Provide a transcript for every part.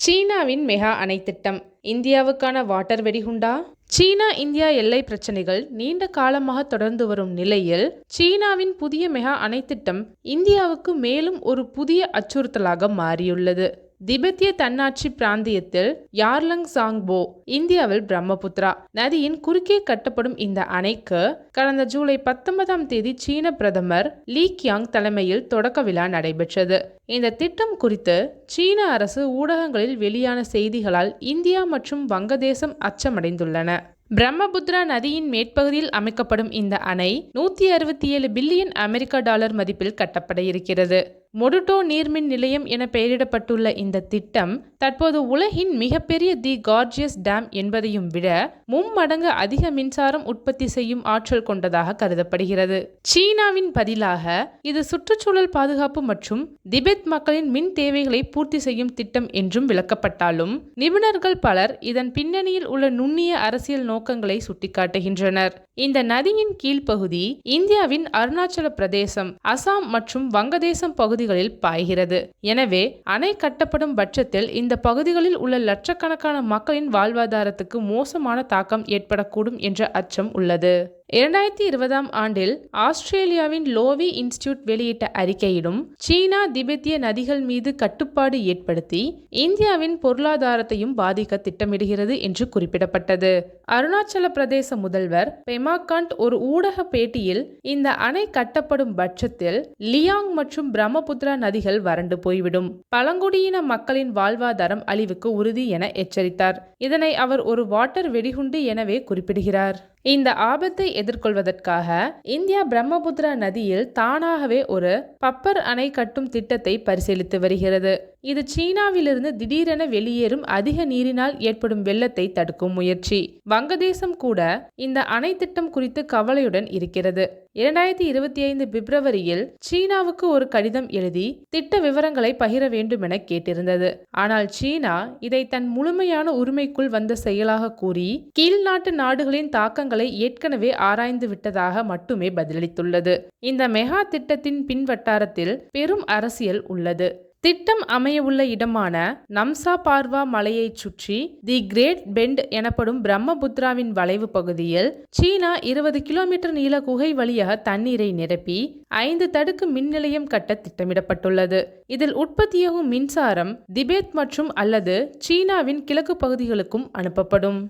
சீனாவின் மெகா அணை திட்டம். இந்தியாவுக்கான வாட்டர் வெடிகுண்டா சீனா இந்தியா எல்லை பிரச்சனைகள் நீண்ட காலமாக தொடர்ந்து வரும் நிலையில் சீனாவின் புதிய மெகா அணை திட்டம் இந்தியாவுக்கு மேலும் ஒரு புதிய அச்சுறுத்தலாக மாறியுள்ளது. திபெத்திய தன்னாட்சி பிராந்தியத்தில் யார்லங் சாங்போ இந்தியாவில் பிரம்மபுத்திரா நதியின் குறுக்கே கட்டப்படும் இந்த அணைக்கு கடந்த ஜூலை பத்தொன்பதாம் தேதி சீன பிரதமர் லீ கியாங் தலைமையில் தொடக்க விழா நடைபெற்றது. இந்த திட்டம் குறித்து சீன அரசு ஊடகங்களில் வெளியான செய்திகளால் இந்தியா மற்றும் வங்கதேசம் அச்சமடைந்துள்ளன. பிரம்மபுத்ரா நதியின் மேற்பகுதியில் அமைக்கப்படும் இந்த அணை நூற்றி அறுபத்தி ஏழு பில்லியன் அமெரிக்க டாலர் மதிப்பில் கட்டப்பட இருக்கிறது. மொடுட்டோ நீர்மின் நிலையம் என பெயரிடப்பட்டுள்ள இந்த திட்டம் தற்போது உலகின் மிகப்பெரிய தி கார்ஜியஸ் டேம் என்பதையும் விட மும்மடங்கு அதிக மின்சாரம் உற்பத்தி செய்யும் ஆற்றல் கொண்டதாக கருதப்படுகிறது. சீனாவின் பதிலாக இது சுற்றுச்சூழல் பாதுகாப்பு மற்றும் திபெத் மக்களின் மின் தேவைகளை பூர்த்தி செய்யும் திட்டம் என்றும் விளக்கப்பட்டாலும் நிபுணர்கள் பலர் இதன் பின்னணியில் உள்ள நுண்ணிய அரசியல் நோக்கங்களை சுட்டிக்காட்டுகின்றனர். இந்த நதியின் கீழ்ப்பகுதி இந்தியாவின் அருணாச்சல பிரதேசம் அசாம் மற்றும் வங்கதேசம் பகுதிகளில் பாய்கிறது. எனவே அணை கட்டப்படும் பட்சத்தில் இந்த பகுதிகளில் உள்ள லட்சக்கணக்கான மக்களின் வாழ்வாதாரத்துக்கு மோசமான தாக்கம் ஏற்படக்கூடும் என்ற அச்சம் உள்ளது. இரண்டாயிரத்தி இருபதாம் ஆண்டில் ஆஸ்திரேலியாவின் லோவி இன்ஸ்டிடியூட் வெளியிட்ட அறிக்கையிலும் சீனா திபெத்திய நதிகள் மீது கட்டுப்பாடு ஏற்படுத்தி இந்தியாவின் பொருளாதாரத்தையும் பாதிக்க திட்டமிடுகிறது என்று குறிப்பிடப்பட்டது. அருணாச்சல பிரதேச முதல்வர் பெமாகாண்ட் ஒரு ஊடக பேட்டியில் இந்த அணை கட்டப்படும் பட்சத்தில் லியாங் மற்றும் பிரம்மபுத்திரா நதிகள் வறண்டு போய்விடும். பழங்குடியின மக்களின் வாழ்வாதாரம் அழிவுக்கு உறுதி என எச்சரித்தார். இதனை அவர் ஒரு வாட்டர் வெடிகுண்டு எனவே குறிப்பிடுகிறார். இந்த ஆபத்தை எதிர்கொள்வதற்காக இந்தியா பிரம்மபுத்திரா நதியில் தானாகவே ஒரு பப்பர் அணை கட்டும் திட்டத்தை பரிசீலித்து வருகிறது. இது சீனாவிலிருந்து திடீரென வெளியேறும் அதிக நீரினால் ஏற்படும் வெள்ளத்தை தடுக்கும் முயற்சி. வங்கதேசம் கூட இந்த அணை திட்டம் குறித்து கவலையுடன் இருக்கிறது. இரண்டாயிரத்தி இருபத்தி ஐந்து பிப்ரவரியில் சீனாவுக்கு ஒரு கடிதம் எழுதி திட்ட விவரங்களை பகிர வேண்டும் என கேட்டிருந்தது. ஆனால் சீனா இதை தன் முழுமையான உரிமைக்குள் வந்த செயலாக கூறி கீழ்நாட்டு நாடுகளின் தாக்கங்களை ஏற்கனவே ஆராய்ந்து விட்டதாக மட்டுமே பதிலளித்துள்ளது. இந்த மெகா திட்டத்தின் பின்வட்டாரத்தில் பெரும் அரசியல் உள்ளது. திட்டம் அமையவுள்ள இடமான நம்சா பார்வா மலையைச் சுற்றி தி கிரேட் பெண்ட் எனப்படும் பிரம்மபுத்ராவின் வளைவு பகுதியில் சீனா இருபது கிலோமீட்டர் நீள குகை வழியாக தண்ணீரை நிரப்பி ஐந்து தடுக்கு மின் நிலையம் கட்ட திட்டமிடப்பட்டுள்ளது. இதில் உற்பத்தியாகும் மின்சாரம் திபேத் மற்றும் அல்லது சீனாவின் கிழக்கு பகுதிகளுக்கும் அனுப்பப்படும்.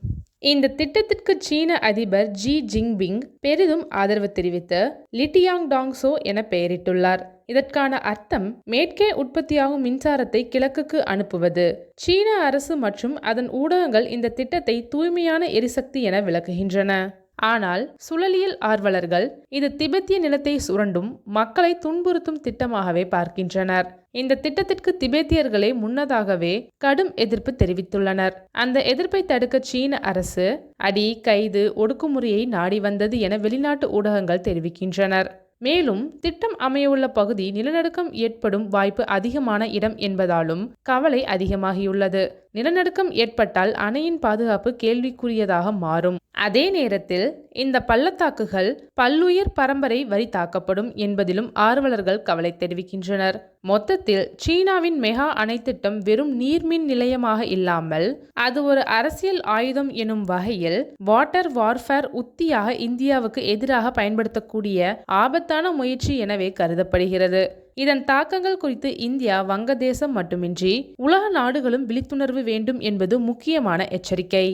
இந்த திட்டத்திற்கு சீன அதிபர் ஜி ஜிங்பிங் பெரிதும் ஆதரவு தெரிவித்து லிட்டியாங் டாங்ஸோ என பெயரிட்டுள்ளார். இதற்கான அர்த்தம் மேற்கே உற்பத்தியாகும் மின்சாரத்தை கிழக்குக்கு அனுப்புவது. சீன அரசு மற்றும் அதன் ஊடகங்கள் இந்த திட்டத்தை தூய்மையான எரிசக்தி என விளக்குகின்றன. ஆனால் சுழலியல் ஆர்வலர்கள் இது திபெத்திய நிலத்தை சுரண்டும் மக்களை துன்புறுத்தும் திட்டமாகவே பார்க்கின்றனர். இந்த திட்டத்திற்கு திபெத்தியர்களே முன்னதாகவே கடும் எதிர்ப்பு தெரிவித்துள்ளனர். அந்த எதிர்ப்பை தடுக்க சீன அரசு அடி கைது ஒடுக்குமுறையை நாடி வந்தது என வெளிநாட்டு ஊடகங்கள் தெரிவிக்கின்றனர். மேலும் திட்டம் அமையவுள்ள பகுதி நிலநடுக்கம் ஏற்படும் வாய்ப்பு அதிகமான இடம் என்பதாலும் கவலை அதிகமாகியுள்ளது. நிலநடுக்கம் ஏற்பட்டால் அணையின் பாதுகாப்பு கேள்விக்குரியதாக மாறும். அதே நேரத்தில் இந்த பள்ளத்தாக்குகள் பல்லுயிர் பரம்பரை வரி தாக்கப்படும் என்பதிலும் ஆர்வலர்கள் கவலை தெரிவிக்கின்றனர். மொத்தத்தில் சீனாவின் மெகா அணை திட்டம் வெறும் நீர்மின் நிலையமாக இல்லாமல் அது ஒரு அரசியல் ஆயுதம் எனும் வகையில் வாட்டர் வார்ஃபேர் உத்தியாக இந்தியாவுக்கு எதிராக பயன்படுத்தக்கூடிய ஆபத்தான முயற்சி எனவே கருதப்படுகிறது. இதன் தாக்கங்கள் குறித்து இந்தியா வங்கதேசம் மட்டுமின்றி உலக நாடுகளும் விழிப்புணர்வு வேண்டும் என்பது முக்கியமான எச்சரிக்கை.